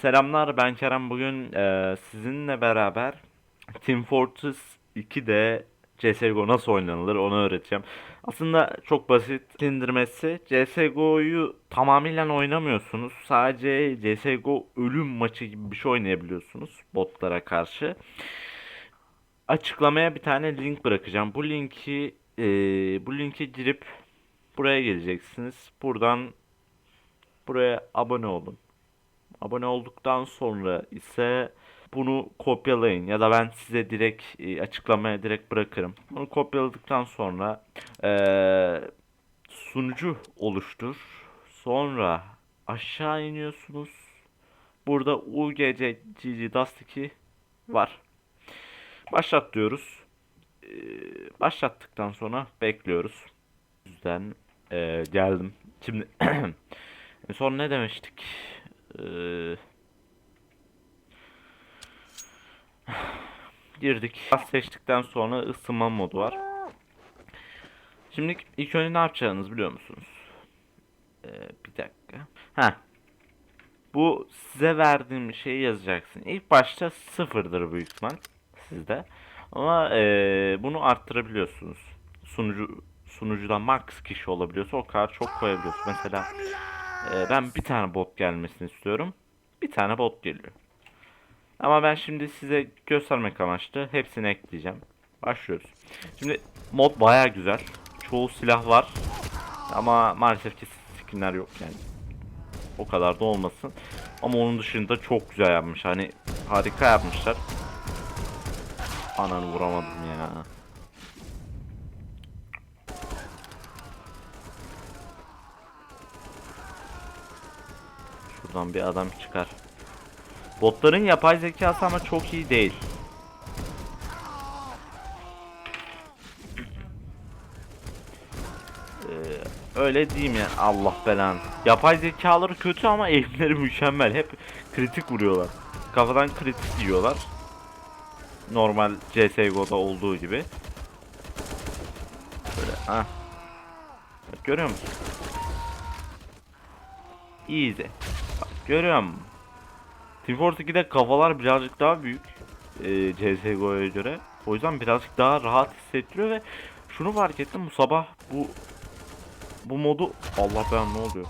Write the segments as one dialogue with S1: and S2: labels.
S1: Selamlar ben Kerem bugün e, sizinle beraber Team Fortress 2'de CSGO nasıl oynanılır onu öğreteceğim. Aslında çok basit indirmesi. CSGO'yu tamamıyla oynamıyorsunuz. Sadece CSGO ölüm maçı gibi bir şey oynayabiliyorsunuz botlara karşı. Açıklamaya bir tane link bırakacağım. Bu linki e, bu linke girip buraya geleceksiniz. Buradan buraya abone olun. Abone olduktan sonra ise bunu kopyalayın ya da ben size direkt e, açıklamaya direkt bırakırım. Bunu kopyaladıktan sonra eee, sunucu oluştur. Sonra aşağı iniyorsunuz. Burada UGC Dust 2 var. Başlat diyoruz. Eee, başlattıktan sonra bekliyoruz. Yüzden eee, geldim. Şimdi son ne demiştik? Eee, girdik. Gaz seçtikten sonra ısınma modu var. Şimdi ilk önce ne yapacağınızı biliyor musunuz? Ee, bir dakika. Ha. Bu size verdiğim şeyi yazacaksın. İlk başta sıfırdır büyük ihtimal sizde. Ama ee, bunu arttırabiliyorsunuz. Sunucu sunucuda max kişi olabiliyorsa o kadar çok koyabiliyorsunuz. Mesela ee, ben bir tane bot gelmesini istiyorum. Bir tane bot geliyor. Ama ben şimdi size göstermek amaçlı hepsini ekleyeceğim. Başlıyoruz. Şimdi mod baya güzel. Çoğu silah var. Ama maalesef ki skinler yok yani. O kadar da olmasın. Ama onun dışında çok güzel yapmış. Hani harika yapmışlar. Ananı vuramadım ya. Şuradan bir adam çıkar. Botların yapay zekası ama çok iyi değil. Ee, öyle diyeyim ya Allah belanı. Yapay zekaları kötü ama eğimleri mükemmel. Hep kritik vuruyorlar. Kafadan kritik yiyorlar. Normal CSGO'da olduğu gibi. Böyle ha. Görüyor musun? Easy. Bak, görüyor musun? Fortress 2'de kafalar birazcık daha büyük e, CSGO'ya göre. O yüzden birazcık daha rahat hissettiriyor ve şunu fark ettim bu sabah bu bu modu Allah ben ne oluyor?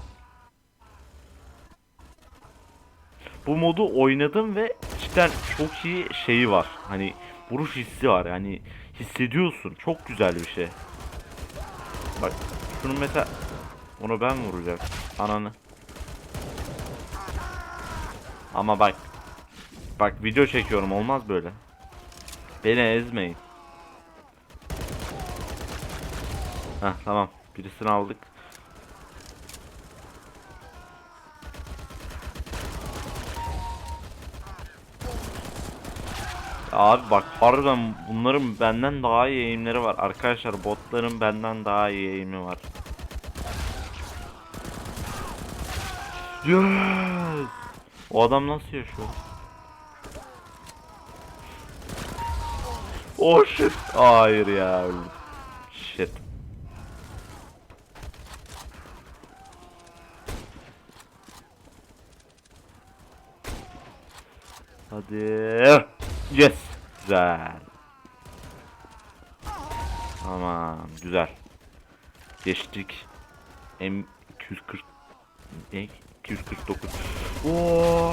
S1: Bu modu oynadım ve cidden çok iyi şeyi var. Hani vuruş hissi var. Yani hissediyorsun. Çok güzel bir şey. Bak şunu mesela onu ben vuracağım. Ananı. Ama bak. Bak video çekiyorum olmaz böyle. Beni ezmeyin. Heh tamam. Birisini aldık. Abi bak harbiden bunların benden daha iyi eğimleri var. Arkadaşlar botların benden daha iyi eğimi var. Yes! O adam nasıl yaşıyor? Oh shit. Hayır ya. Shit. Hadi. Yes. Güzel. Aman güzel. Geçtik. M240 ne? 249. Oo,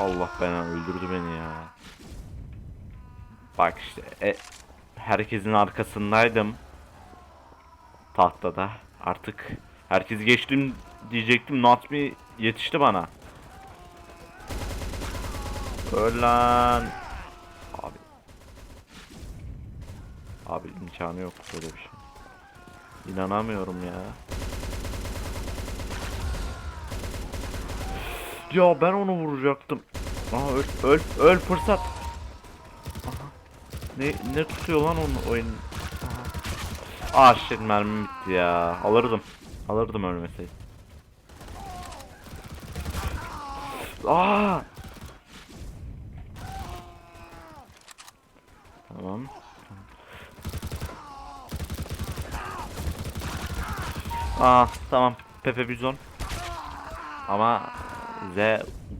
S1: Allah beni öldürdü beni ya. Bak işte e, herkesin arkasındaydım. Tahtada. Artık herkes geçtim diyecektim. Not me yetişti bana. Öl lan. Abi. Abi imkanı yok böyle bir şey. İnanamıyorum ya. Ya ben onu vuracaktım. Aha öl öl öl fırsat. Aha. Ne ne tutuyor lan onu oyun? Ah shit mermim bitti ya. Alırdım. Alırdım ölmeseydi. Aa! Tamam. Aa tamam. Pepe Bizon. Ama Z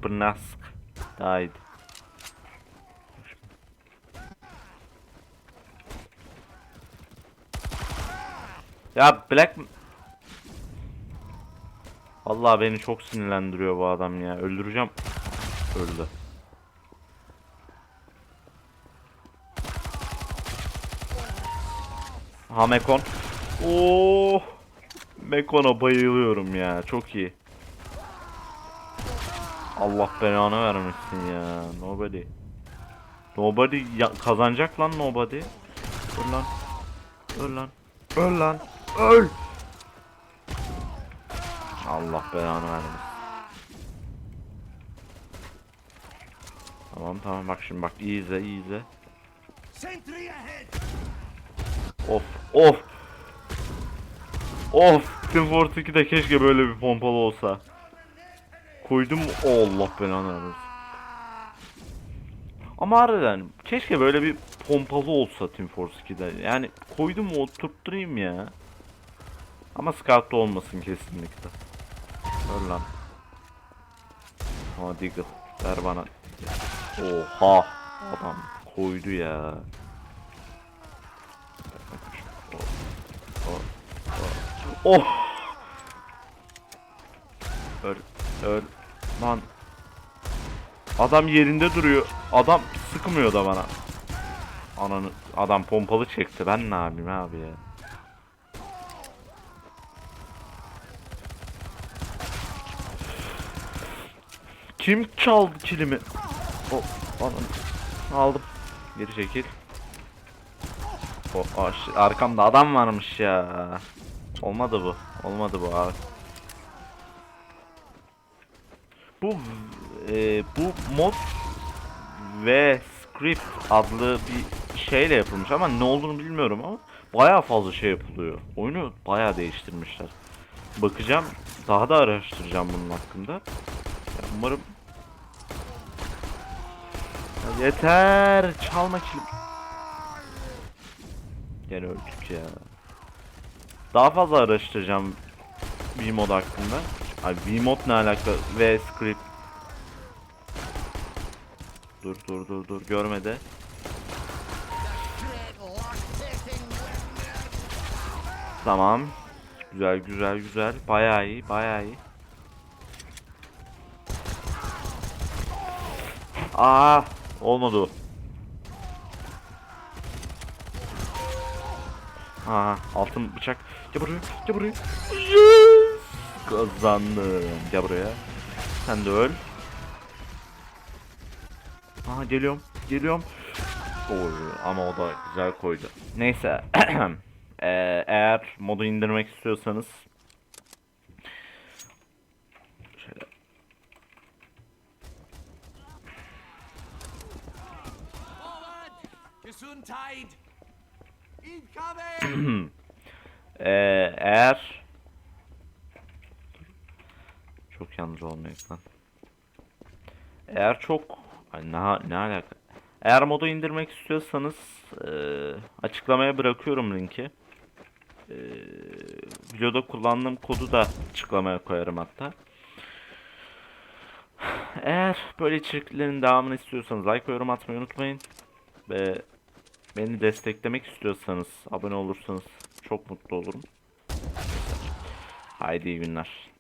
S1: Brnask iyiydi. Ya Black Vallahi beni çok sinirlendiriyor bu adam ya. Öldüreceğim. Öldü. Ha Mekon. Oo! Mekon'a bayılıyorum ya. Çok iyi. Allah belanı vermesin ya. Nobody. Nobody ya- kazanacak lan nobody. Öl lan. Öl lan. Öl lan. Öl. Allah belanı vermesin. Tamam tamam bak şimdi bak iyi izle iyi izle. Of of. Of. Team Fortress 2'de keşke böyle bir pompalı olsa. Koydum Allah belanı vermesin. Ama harbiden keşke böyle bir pompalı olsa Team Force 2'de. Yani koydum oturtturayım ya. Ama Scout'ta olmasın kesinlikle. Öl lan. Ha Deagle. Ver bana. Oha. Adam koydu ya. Oh. Öl. Öl. Lan. Adam yerinde duruyor. Adam sıkmıyor da bana. Ananı adam pompalı çekti. Ben ne yapayım abi ya? Kim çaldı kilimi? O ananı aldım. Geri çekil. O arkamda adam varmış ya. Olmadı bu. Olmadı bu abi. Bu e, bu mod ve script adlı bir şeyle yapılmış ama ne olduğunu bilmiyorum ama bayağı fazla şey yapılıyor. Oyunu bayağı değiştirmişler. Bakacağım, daha da araştıracağım bunun hakkında. Ya umarım Ya yeter, çalma kilim. Gene öldük ya. Daha fazla araştıracağım V-Mod hakkında. Ay V-Mod ne alaka ve script. Dur dur dur dur görmedi. Tamam. Güzel güzel güzel. Bayağı iyi bayağı iyi. Aa olmadı o. Aha altın bıçak. Gel buraya. Gel buraya. Kazandım. Gel buraya. Sen de öl. Aha geliyorum. Geliyorum. Oy, ama o da güzel koydu. Neyse. Eee, eğer modu indirmek istiyorsanız şöyle! Eee, eğer çok yalnız olmayız lan. Eğer çok Ay, ne, ne alaka? Eğer modu indirmek istiyorsanız eee, açıklamaya bırakıyorum linki. Eee, videoda kullandığım kodu da açıklamaya koyarım hatta. Eğer böyle içeriklerin devamını istiyorsanız like yorum atmayı unutmayın. Ve beni desteklemek istiyorsanız abone olursanız çok mutlu olurum. Haydi iyi günler.